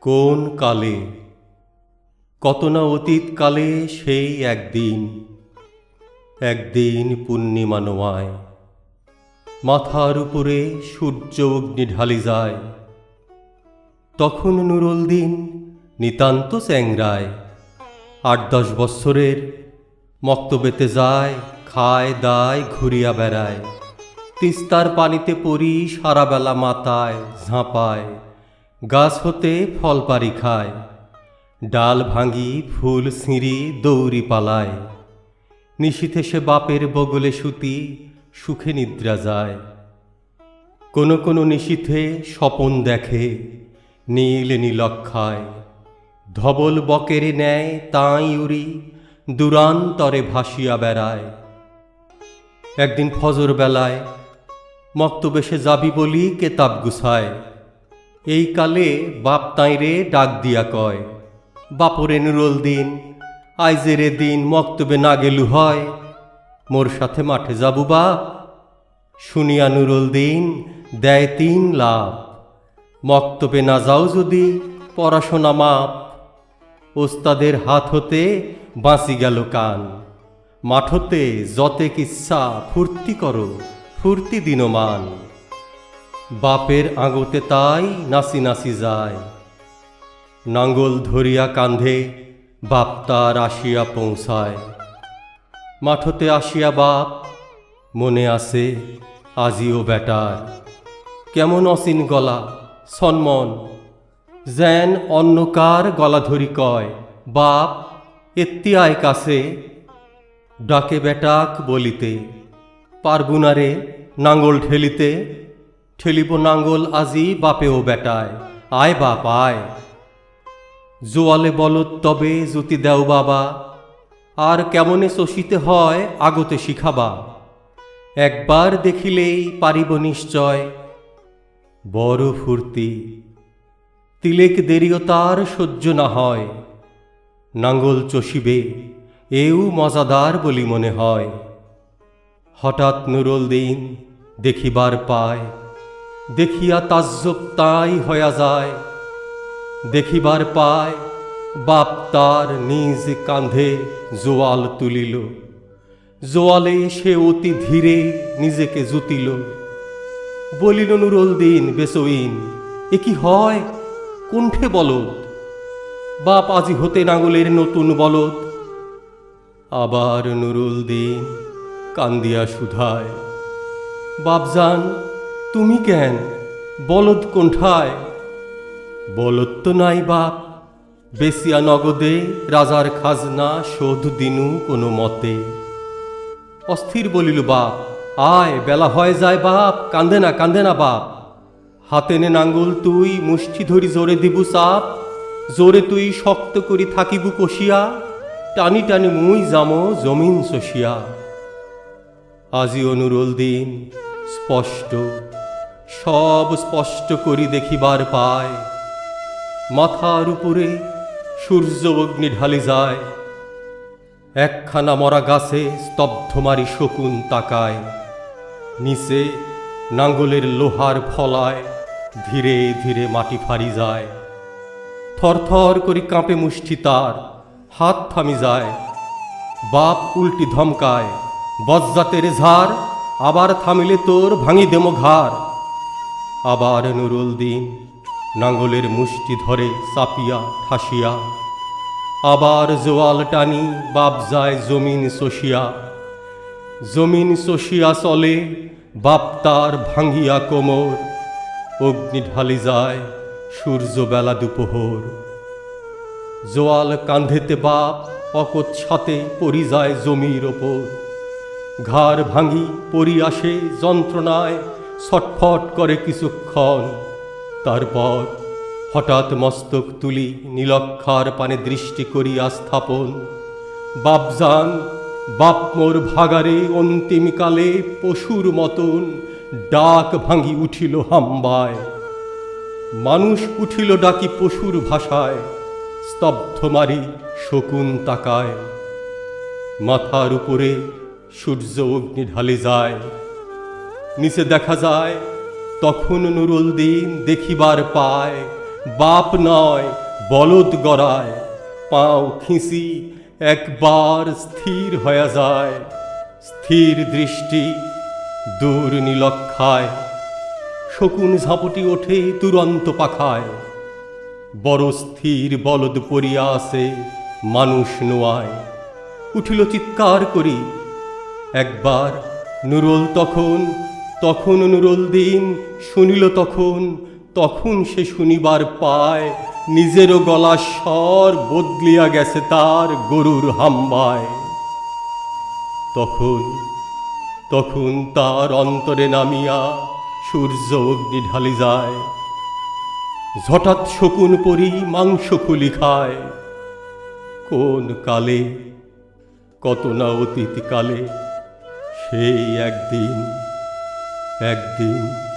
কোন কালে? কত না অতীত কালে সেই একদিন একদিন পূর্ণিমা নোয়ায়। মাথার উপরে সূর্য অগ্নি ঢালি যায়। তখন নুরুল দিন নিতান্ত চ্যাংরায়। আট দশ বৎসরের মক্তবেতে যায়, খায়, দায়, ঘুরিয়া বেড়ায়। তিস্তার পানিতে পড়ি সারাবেলা মাথায় ঝাঁপায়। গাছ হতে ফল পারি খায়, ডাল ভাঙি, ফুল ছিঁড়ি, দৌড়ি পালায়। নিশীথে সে বাপের বগলে সুতি, সুখে নিদ্রা যায়। কোনো কোনো নিশীথে স্বপন দেখে, নীল নীলক্ষায় ধবল বকেরে নেয় তাই উড়ি, দূরান্তরে ভাসিয়া বেড়ায়। একদিন ফজর বেলায় মক্তবেশে যাবি বলি কেতাব গুছায়। এই কালে বাপ তাইরে ডাক দিয়া কয়, বাপরে নুরল দিন, আইজেরে দিন মক্তবে না গেলু হয়, মোর সাথে মাঠে যাবু বাপ। শুনিয়া নুরল দিন, দেয় তিন লাভ, মক্তবে না যাও যদি পড়াশোনা মাপ। ওস্তাদের হাত হতে বাঁচি গেল কান মাঠতে যতে কিচ্ছা ফুর্তি করো, ফুর্তি দিনমান বাপের আঙতে তাই নাসি নাসি যায়। নাঙ্গল ধরিয়া কান্ধে বাপ তার আসিয়া পৌঁছায়। মাঠতে আসিয়া বাপ, মনে আছে আজিও বেটার। কেমন অসীন গলা, সন্মন, যেন অন্যকার গলা ধরি কয়। বাপ এত্তি আয় কাছে, ডাকে বেটাক বলিতে পারগুনারে নাঙ্গল ঠেলিতে। ঠেলিব নাঙ্গল আজি বাপেও বেটায়, আয় বাপ আয়। জোয়ালে বলত, তবে জুতি দেও বাবা, আর কেমনে শোষিতে হয় আগতে শিখাবা। একবার দেখিলেই পারিব নিশ্চয়, বড় ফুর্তি। তিলেক দেরিও তার সহ্য না হয়, নাঙ্গল চষিবে, এও মজাদার বলি মনে হয়। হঠাৎ নুরল দিন দেখিবার পায় দেখিয়া তাজ্জব তাই হয়া যায়, দেখিবার পায় বাপ তার নিজ কাঁধে জোয়াল তুলিল। জোয়ালে সে অতি ধীরে নিজেকে জুতিল। বলিল, নুরুল দিন, বেসইন, এ কি হয়? কুণ্ঠে বলদ। বাপ আজি হতে নাঙ্গলের নতুন বলদ। আবার নুরুল দিন কান্দিয়া সুধায় বাপজান তুমি কেন? বলদ কোণ্ঠায় বলদ তো নাই বাপ। বেসিয়া নগদে রাজার খাজনা শোধ দিনু কোনো মতে। অস্থির বলিল বাপ, আয়, বেলা হয় যায় বাপ, কান্দে না কান্দে না বাপ। হাতে নে নাঙ্গল তুই, মুষ্টি ধরি জোরে দিবু চাপ জোরে তুই শক্ত করি থাকিবু কষিয়া। টানি টানি মুই যামো জমিন শশিয়া আজি অনুরোল দিন স্পষ্ট, সব স্পষ্ট করি দেখিবার পায়। মাথার উপরে সূর্য অগ্নি ঢালি যায়। একখানা মরা গাছে স্তব্ধ মারি শকুন তাকায়। নিচে নাঙ্গলের লোহার ফলায় ধীরে ধীরে মাটি ফারি যায়। থরথর করি কাঁপে মুষ্টি তার, হাত থামি যায়। বাপ উল্টি ধমকায়, বজ্জাতের ঝাড় আবার থামিলে তোর ভাঙি দেমো ঘাড়। আবার নুরুল দিন নাঙ্গলের মুষ্টি ধরে চাপিয়া ঠাসিয়া। আবার জোয়াল টানি বাপ যায় জমিন শশিয়া। জমিন শশিয়া চলে বাপ তার ভাঙ্গিয়া কোমর। অগ্নি ঢালি যায় সূর্য বেলা দুপোহর। জোয়াল কান্ধেতে বাপ সাথে পরি যায় জমির ওপর। ঘাড় ভাঙি পরি আসে যন্ত্রণায়, ছটফট করে কিছুক্ষণ। তারপর হঠাৎ মস্তক তুলি নীলক্ষার পানে দৃষ্টি করিয়া স্থাপন। বাপজান, বাপ মোর ভাগারে অন্তিমকালে পশুর মতন ডাক ভাঙি উঠিল হাম্বায়। মানুষ উঠিল ডাকি পশুর ভাষায়, স্তব্ধ মারি শকুন তাকায়। মাথার উপরে সূর্য অগ্নি ঢালে যায়, নিচে দেখা যায়, তখন নুরুল দিন দেখিবার পায়, বাপ নয়, বলদ গড়ায়, পাও খিঁসি একবার স্থির হয়ে যায়, স্থির দৃষ্টি দূর নিলক্ষায়, শকুন ঝাপটি ওঠে তুরন্ত পাখায়, বড় স্থির বলদ পড়িয়া আসে মানুষ নোয়ায়, উঠিল চিৎকার করি একবার নুরুল তখন তখন নুরুল দিন শুনিল তখন তখন সে শুনিবার পায় নিজেরও গলা স্বর বদলিয়া গেছে তার গরুর হাম্বায় তখন তখন তার অন্তরে নামিয়া সূর্য অগ্নি ঢালি যায়, হঠাৎ শকুন পরি মাংস খুলি খায়। কোন কালে, কত না অতীত কালে সেই একদিন একদিন